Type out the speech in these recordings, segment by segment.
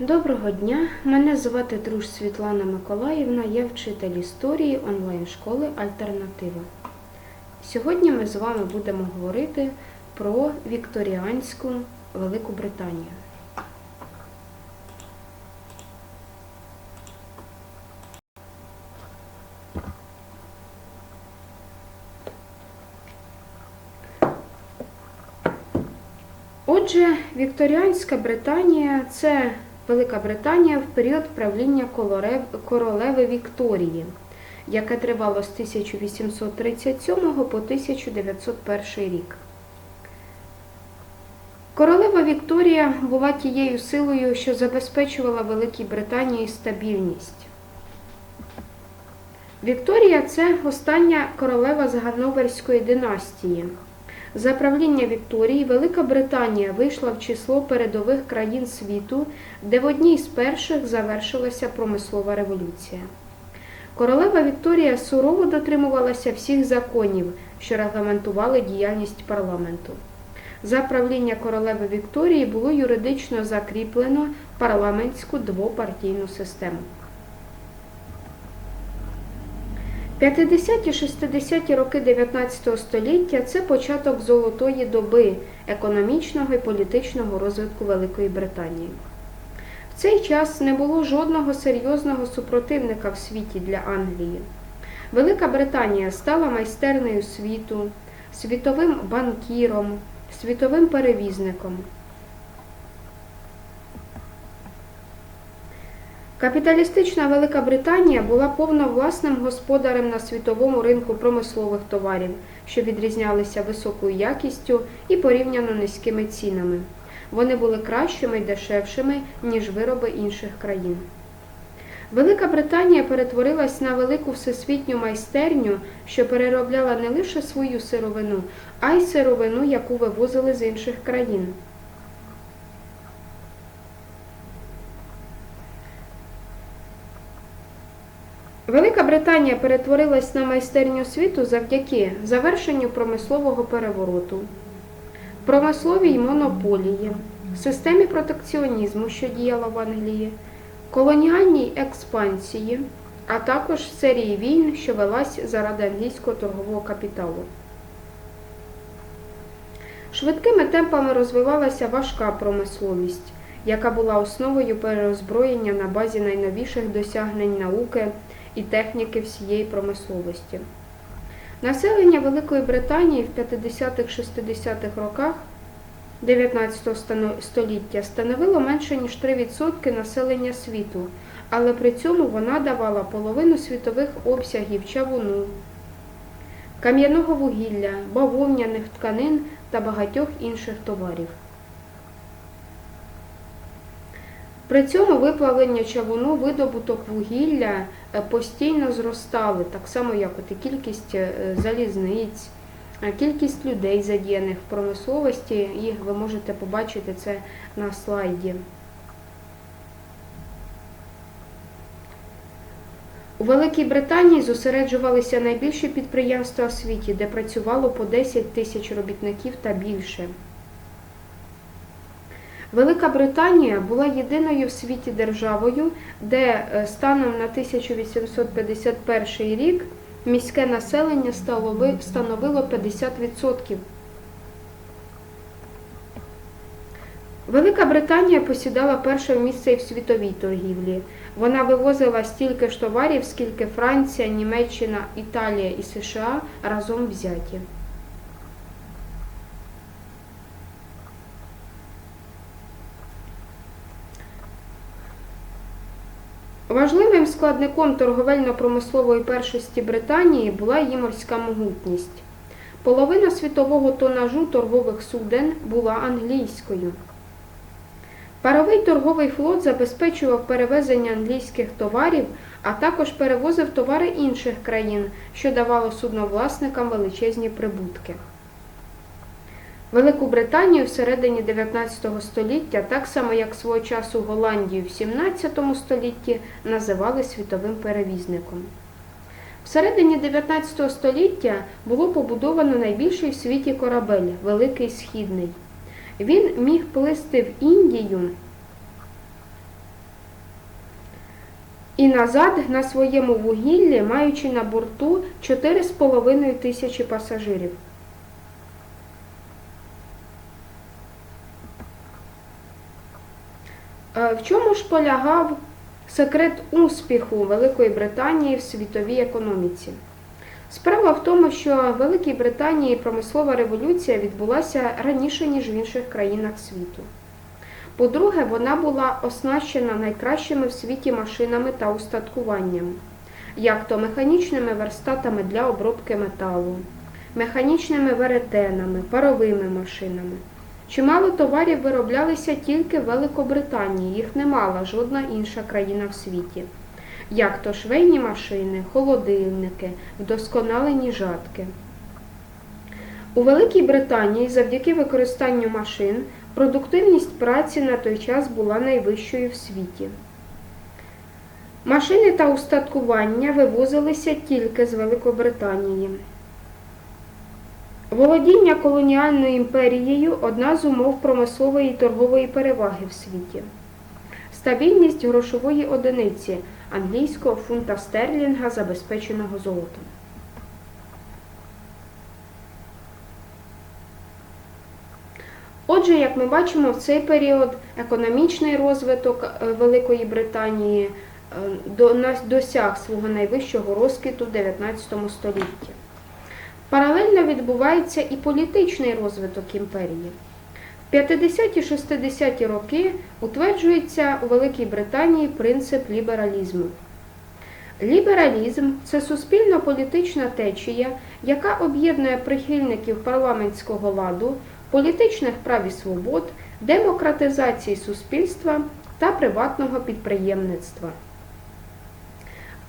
Доброго дня, мене звати Друж Світлана Миколаївна, я вчитель історії онлайн-школи Альтернатива. Сьогодні ми з вами будемо говорити про Вікторіанську Велику Британію. Отже, Вікторіанська Британія це Велика Британія в період правління королеви Вікторії, яке тривало з 1837 по 1901 рік. Королева Вікторія була тією силою, що забезпечувала Великій Британії стабільність. Вікторія це остання королева з Ганноверської династії. За правління Вікторії Велика Британія вийшла в число передових країн світу, де в одній з перших завершилася промислова революція. Королева Вікторія сурово дотримувалася всіх законів, що регламентували діяльність парламенту. За правління королеви Вікторії було юридично закріплено парламентську двопартійну систему. 50-60-ті роки 19 століття це початок золотої доби економічного і політичного розвитку Великої Британії. В цей час не було жодного серйозного супротивника в світі для Англії. Велика Британія стала майстернею світу, світовим банкіром, світовим перевізником. Капіталістична Велика Британія була повновласним господарем на світовому ринку промислових товарів, що відрізнялися високою якістю і порівняно низькими цінами. Вони були кращими і дешевшими, ніж вироби інших країн. Велика Британія перетворилась на велику всесвітню майстерню, що переробляла не лише свою сировину, а й сировину, яку вивозили з інших країн. Велика Британія перетворилась на майстерню світу завдяки завершенню промислового перевороту, промисловій монополії, системі протекціонізму, що діяла в Англії, колоніальній експансії, а також серії війн, що велась заради англійського торгового капіталу. Швидкими темпами розвивалася важка промисловість, яка була основою перероззброєння на базі найновіших досягнень науки і техніки всієї промисловості. Населення Великої Британії в 50-60-х роках 19 століття становило менше ніж 3% населення світу, але при цьому вона давала половину світових обсягів чавуну, кам'яного вугілля, бавовняних тканин та багатьох інших товарів. При цьому виплавлення чавуну, видобуток вугілля е, постійно зростали, так само як от і кількість е, залізниць, е, кількість людей задіяних в промисловості, їх ви можете побачити це на слайді. У Великій Британії зосереджувалися найбільші підприємства у світі, де працювало по 10 тисяч робітників та більше. Велика Британія була єдиною в світі державою, де е, станом на 1851 рік міське населення становило 50%. Велика Британія посідала перше місце і в світовій торгівлі. Вона вивозила стільки ж товарів, скільки Франція, Німеччина, Італія і США разом взяті. Важливим складником торговельно-промислової першості Британії була її морська могутність. Половина світового тонажу торгових суден була англійською. Паровий торговий флот забезпечував перевезення англійських товарів, а також перевозив товари інших країн, що давало судновласникам величезні прибутки. Велику Британію всередині 19 століття, так само як свого часу Голландію в 17 столітті, називали світовим перевізником. Всередині 19 століття було побудовано найбільший в світі корабель Великий Східний. Він міг плисти в Індію і назад на своєму вугіллі, маючи на борту 4,5 тисячі пасажирів. В чому ж полягав секрет успіху Великої Британії в світовій економіці? Справа в тому, що в Великій Британії промислова революція відбулася раніше, ніж в інших країнах світу. По-друге, вона була оснащена найкращими в світі машинами та устаткуванням, як то механічними верстатами для обробки металу, механічними веретенами, паровими машинами. Чимало товарів вироблялися тільки в Великобританії, їх не мала жодна інша країна в світі, як то швейні машини, холодильники, вдосконалені жатки. У Великій Британії завдяки використанню машин продуктивність праці на той час була найвищою в світі. Машини та устаткування вивозилися тільки з Великобританії. Володіння колоніальною імперією одна з умов промислової і торгової переваги в світі. Стабільність грошової одиниці англійського фунта стерлінга, забезпеченого золотом. Отже, як ми бачимо, в цей період економічний розвиток е, Великої Британії е, досяг свого найвищого розквіту в 19 столітті. Паралельно відбувається і політичний розвиток імперії. В 50-60-ті роки утверджується у Великій Британії принцип лібералізму. Лібералізм це суспільно-політична течія, яка об'єднує прихильників парламентського ладу, політичних прав і свобод, демократизації суспільства та приватного підприємництва.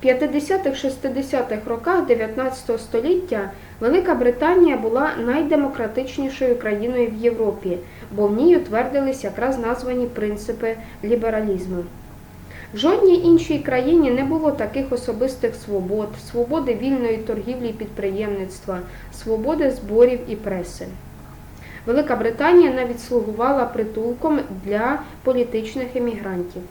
В 50-60-х роках 19 століття Велика Британія була найдемократичнішою країною в Європі, бо в ній утвердились якраз названі принципи лібералізму. В жодній іншій країні не було таких особистих свобод, свободи вільної торгівлі і підприємництва, свободи зборів і преси. Велика Британія навіть слугувала притулком для політичних емігрантів.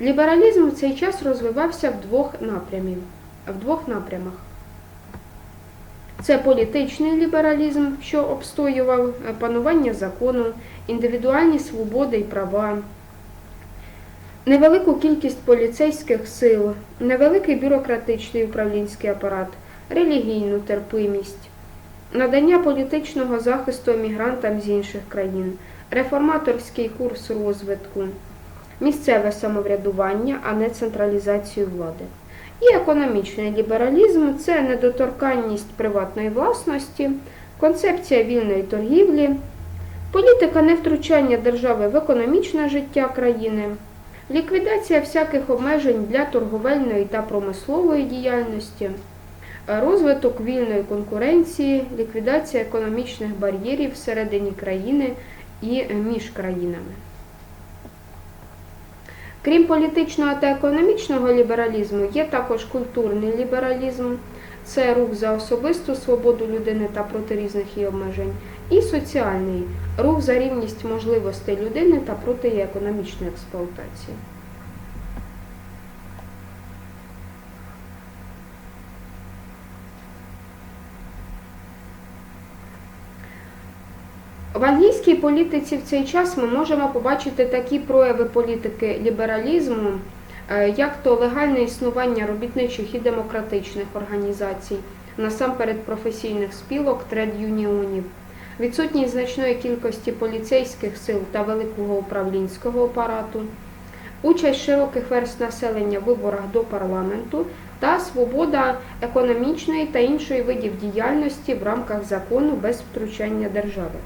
Лібералізм в цей час розвивався в двох напрямів, в двох напрямах. Це політичний лібералізм, що обстоював е, панування закону, індивідуальні свободи і права, невелику кількість поліцейських сил, невеликий бюрократичний управлінський апарат, релігійну терпимість, надання політичного захисту емігрантам з інших країн, реформаторський курс розвитку, місцеве самоврядування, а не централізацію влади. І економічний лібералізм це недоторканність приватної власності, концепція вільної торгівлі, політика невтручання держави в економічне життя країни, ліквідація всяких обмежень для торговельної та промислової діяльності, розвиток вільної конкуренції, ліквідація економічних бар'єрів всередині країни і між країнами. Крім політичного та економічного лібералізму, є також культурний лібералізм, це рух за особисту свободу людини та проти різних її обмежень, і соціальний рух за рівність можливостей людини та проти її економічної експлуатації. В англійській політиці в цей час ми можемо побачити такі прояви політики лібералізму, е, як то легальне існування робітничих і демократичних організацій, насамперед професійних спілок, тред-юніонів, відсутність значної кількості поліцейських сил та великого управлінського апарату, участь широких верст населення в виборах до парламенту та свобода економічної та іншої видів діяльності в рамках закону без втручання держави.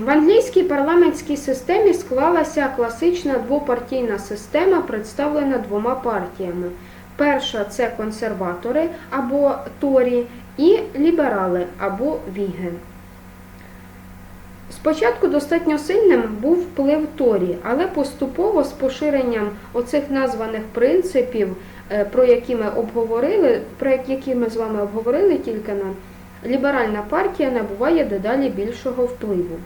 В англійській парламентській системі склалася класична двопартійна система, представлена двома партіями. Перша це консерватори або Торі і ліберали або Віги. Спочатку достатньо сильним був вплив Торі, але поступово з поширенням оцих названих принципів, е, про які ми обговорили, про які ми з вами обговорили тільки на Ліберальна партія набуває дедалі більшого впливу.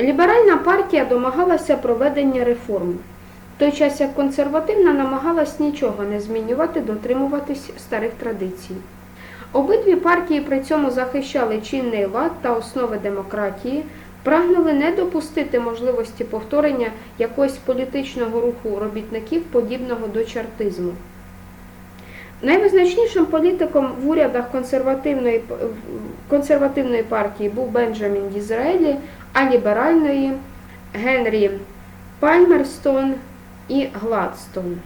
Ліберальна партія домагалася проведення реформ, в той час як консервативна намагалась нічого не змінювати, дотримуватись старих традицій. Обидві партії при цьому захищали чинний лад та основи демократії, прагнули не допустити можливості повторення якогось політичного руху робітників, подібного до чартизму. Найвизначнішим політиком в урядах консервативної, консервативної партії був Бенджамін Дізраелі, а ліберальної Генрі Пальмерстон і Гладстон.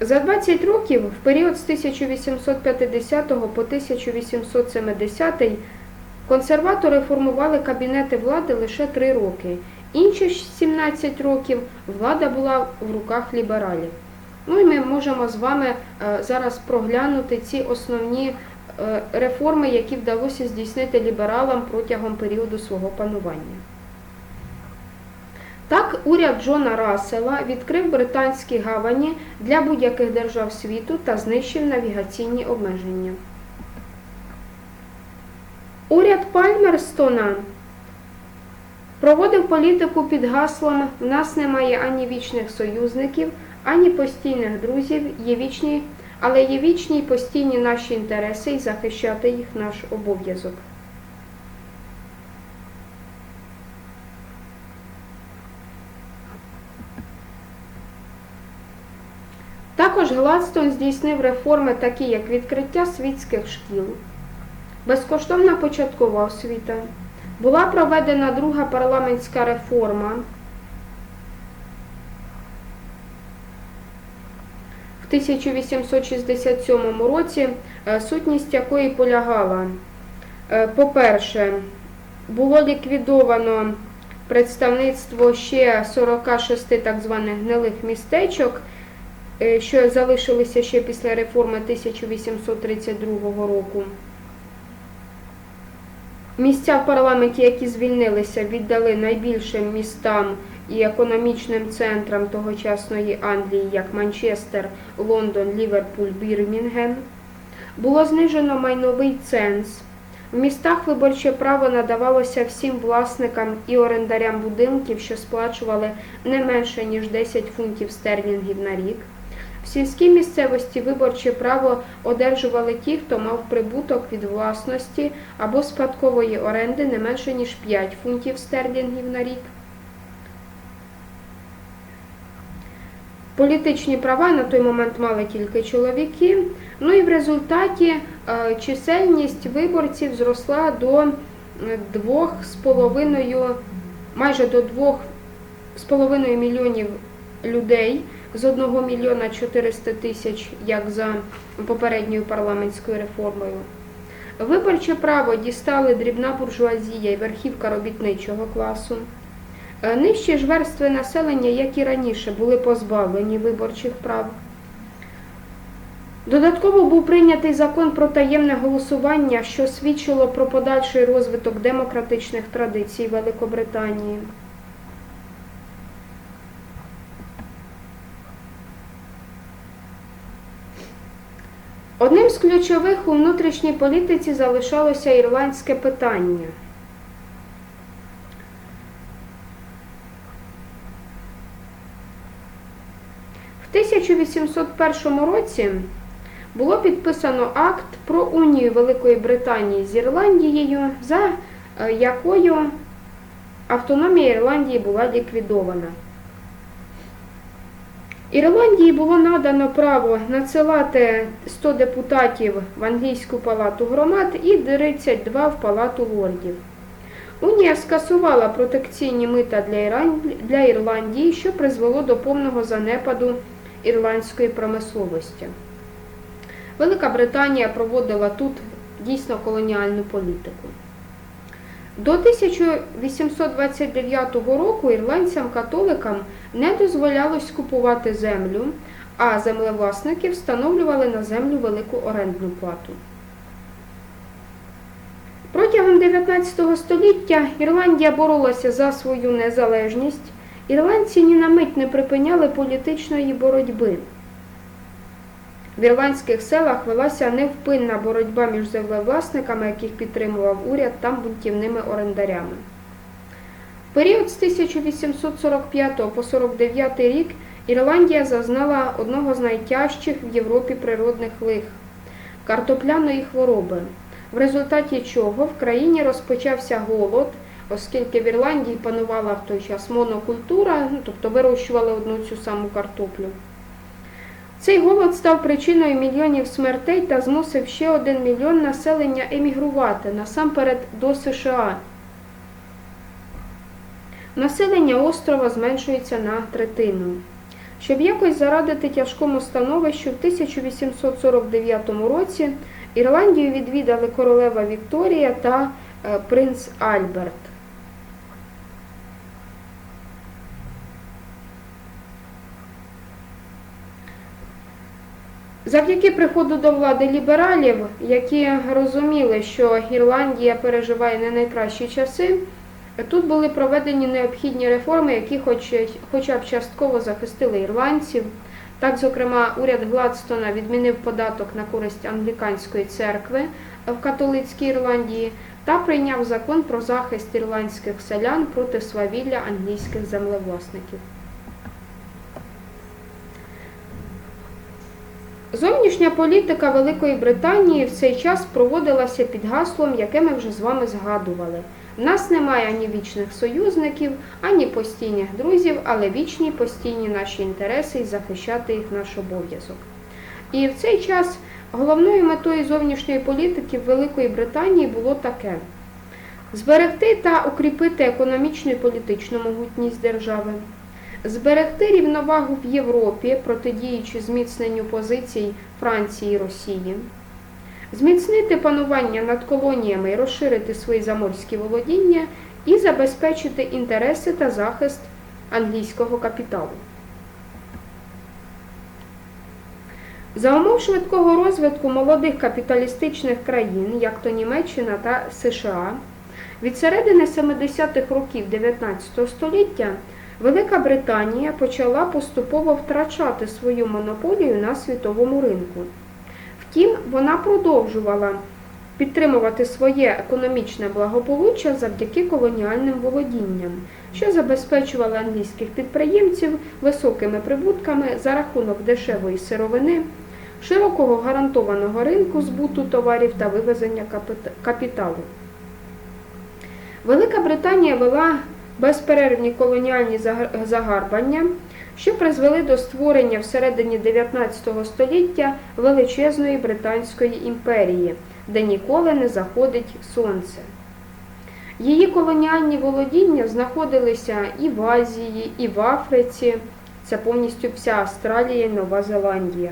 За 20 років, в період з 1850 по 1870, консерватори формували кабінети влади лише 3 роки. Інші 17 років влада була в руках лібералів. Ну і ми можемо з вами е, зараз проглянути ці основні е, реформи, які вдалося здійснити лібералам протягом періоду свого панування. Так, уряд Джона Рассела відкрив британські гавані для будь-яких держав світу та знищив навігаційні обмеження. Уряд Пальмерстона проводив політику під гаслом В нас немає ані вічних союзників, ані постійних друзів, є вічні, але є вічні й постійні наші інтереси і захищати їх наш обов'язок. Також Гладстон здійснив реформи, такі як відкриття світських шкіл, безкоштовна початкова освіта, була проведена друга парламентська реформа. В 1867 році, е, сутність якої полягала, е, по-перше, було ліквідовано представництво ще 46 так званих гнилих містечок, що залишилися ще після реформи 1832 року. Місця в парламенті, які звільнилися, віддали найбільшим містам і економічним центрам тогочасної Англії, як Манчестер, Лондон, Ліверпуль, Бірмінгем. Було знижено майновий ценз. В містах виборче право надавалося всім власникам і орендарям будинків, що сплачували не менше ніж 10 фунтів стерлінгів на рік. В сільській місцевості виборче право одержували ті, хто мав прибуток від власності або спадкової оренди не менше ніж 5 фунтів стерлінгів на рік. Політичні права на той момент мали тільки чоловіки. Ну і в результаті е, чисельність виборців зросла до е, двох з половиною, майже до двох з половиною мільйонів людей з 1 мільйона 400 тисяч, як за попередньою парламентською реформою. Виборче право дістали дрібна буржуазія і верхівка робітничого класу. Е, Нижчі ж верстви населення, як і раніше, були позбавлені виборчих прав. Додатково був прийнятий закон про таємне голосування, що свідчило про подальший розвиток демократичних традицій Великобританії. Одним з ключових у внутрішній політиці залишалося ірландське питання. В 1801 році було підписано акт про унію Великої Британії з Ірландією, за е, якою автономія Ірландії була ліквідована. Ірландії було надано право надсилати 100 депутатів в англійську палату громад і 32 в палату лордів. Унія скасувала протекційні мита для Ірландії, що призвело до повного занепаду ірландської промисловості. Велика Британія проводила тут дійсно колоніальну політику. До 1829 року ірландцям-католикам не дозволялось купувати землю, а землевласники встановлювали на землю велику орендну плату. Протягом 19 століття Ірландія боролася за свою незалежність. Ірландці ні на мить не припиняли політичної боротьби. В ірландських селах велася невпинна боротьба між землевласниками, яких підтримував уряд, та бунтівними орендарями. Період з 1845 по 49 рік Ірландія зазнала одного з найтяжчих в Європі природних лих картопляної хвороби, в результаті чого в країні розпочався голод, оскільки в Ірландії панувала в той час монокультура, ну, тобто вирощували одну цю саму картоплю. Цей голод став причиною мільйонів смертей та змусив ще один мільйон населення емігрувати насамперед до США. Населення острова зменшується на третину. Щоб якось зарадити тяжкому становищу, в 1849 році Ірландію відвідали королева Вікторія та е, принц Альберт. Завдяки приходу до влади лібералів, які розуміли, що Ірландія переживає не найкращі часи, тут були проведені необхідні реформи, які хоч, хоча б частково захистили ірландців. Так, зокрема, уряд Гладстона відмінив податок на користь англіканської церкви в католицькій Ірландії та прийняв закон про захист ірландських селян проти свавілля англійських землевласників. Зовнішня політика Великої Британії в цей час проводилася під гаслом, яке ми вже з вами згадували. В нас немає ані вічних союзників, ані постійних друзів, але вічні постійні наші інтереси і захищати їх наш обов'язок. І в цей час головною метою зовнішньої політики Великої Британії було таке: зберегти та укріпити економічну і політичну могутність держави, зберегти рівновагу в Європі, протидіючи зміцненню позицій Франції і Росії. Зміцнити панування над колоніями і розширити свої заморські володіння і забезпечити інтереси та захист англійського капіталу. За умов швидкого розвитку молодих капіталістичних країн, як то Німеччина та США, від середини 70-х років 19 століття Велика Британія почала поступово втрачати свою монополію на світовому ринку. Втім, вона продовжувала підтримувати своє економічне благополуччя завдяки колоніальним володінням, що забезпечувало англійських підприємців високими прибутками за рахунок дешевої сировини, широкого гарантованого ринку збуту товарів та вивезення капіталу. Велика Британія вела безперервні колоніальні загарбання що призвели до створення всередині 19 століття величезної Британської імперії, де ніколи не заходить сонце. Її колоніальні володіння знаходилися і в Азії, і в Африці. Це повністю вся Австралія і Нова Зеландія.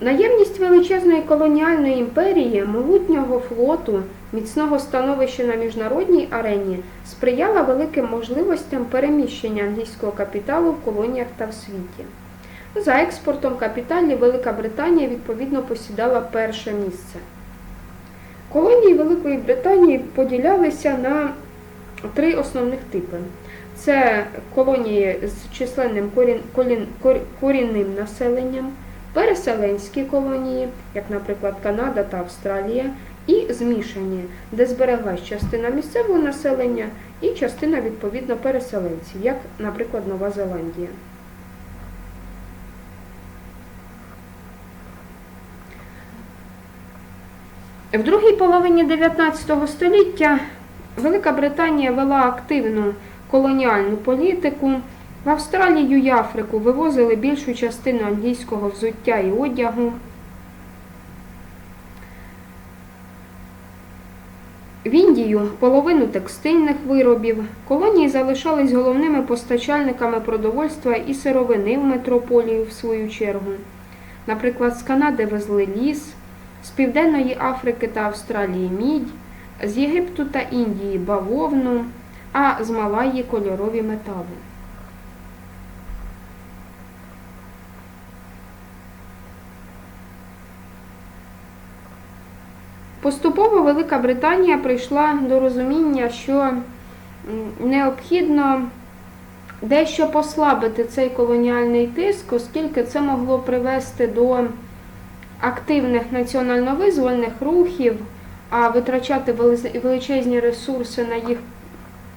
Наємність величезної колоніальної імперії, могутнього флоту, міцного становища на міжнародній арені сприяла великим можливостям переміщення англійського капіталу в колоніях та в світі. За експортом капіталів Велика Британія відповідно посідала перше місце. Колонії Великої Британії поділялися на три основних типи. Це колонії з численним корінним населенням переселенські колонії, як, наприклад, Канада та Австралія, і змішані, де збереглась частина місцевого населення і частина, відповідно, переселенців, як, наприклад, Нова Зеландія. В другій половині 19 століття Велика Британія вела активну колоніальну політику. В Австралію і Африку вивозили більшу частину англійського взуття і одягу. В Індію половину текстильних виробів. Колонії залишались головними постачальниками продовольства і сировини в метрополію в свою чергу. Наприклад, з Канади везли ліс, з Південної Африки та Австралії мідь, з Єгипту та Індії бавовну, а з Малайї кольорові метали. Поступово Велика Британія прийшла до розуміння, що необхідно дещо послабити цей колоніальний тиск, оскільки це могло привести до активних національно-визвольних рухів, а витрачати величезні ресурси на їх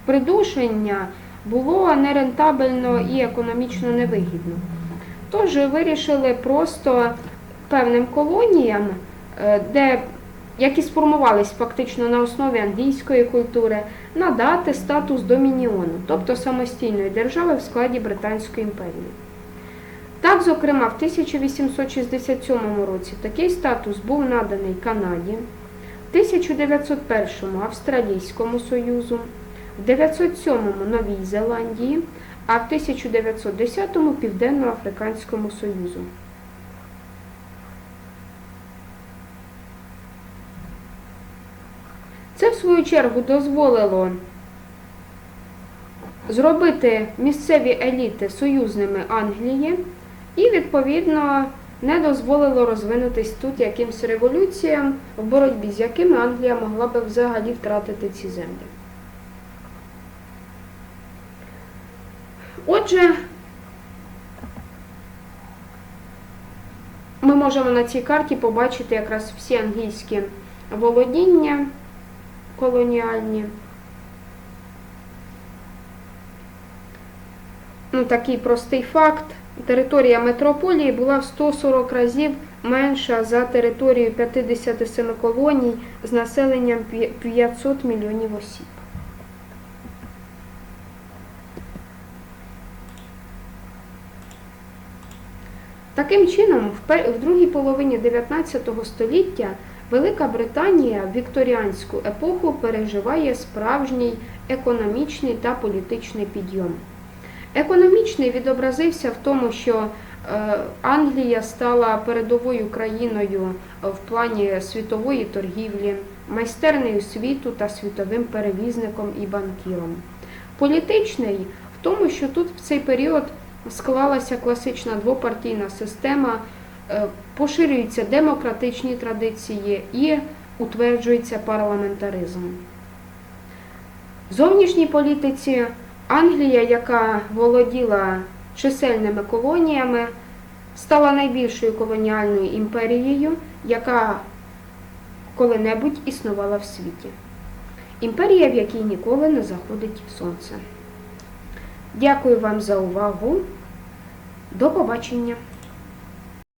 придушення було нерентабельно і економічно невигідно. Тож вирішили просто певним колоніям, е, де, які сформувались фактично на основі англійської культури, надати статус домініону, тобто самостійної держави в складі Британської імперії. Так, зокрема, в 1867 році такий статус був наданий Канаді, в 1901 Австралійському Союзу, в 907 Новій Зеландії, а в 1910 Південно-Африканському Союзу. Це, в свою чергу, дозволило зробити місцеві еліти союзними Англії і, відповідно, не дозволило розвинутись тут якимсь революціям, в боротьбі з якими Англія могла би взагалі втратити ці землі. Отже, ми можемо на цій карті побачити якраз всі англійські володіння колоніальні. Ну, такий простий факт. Територія метрополії була в 140 разів менша за територію 57 колоній з населенням 500 мільйонів осіб. Таким чином, в другій половині 19 століття Велика Британія вікторіанську епоху переживає справжній економічний та політичний підйом. Економічний відобразився в тому, що е, Англія стала передовою країною в плані світової торгівлі, майстернею світу та світовим перевізником і банкіром. Політичний в тому, що тут в цей період склалася класична двопартійна система, е, поширюються демократичні традиції і утверджується парламентаризм. В зовнішній політиці Англія, яка володіла чисельними колоніями, стала найбільшою колоніальною імперією, яка коли-небудь існувала в світі. Імперія, в якій ніколи не заходить сонце. Дякую вам за увагу. До побачення!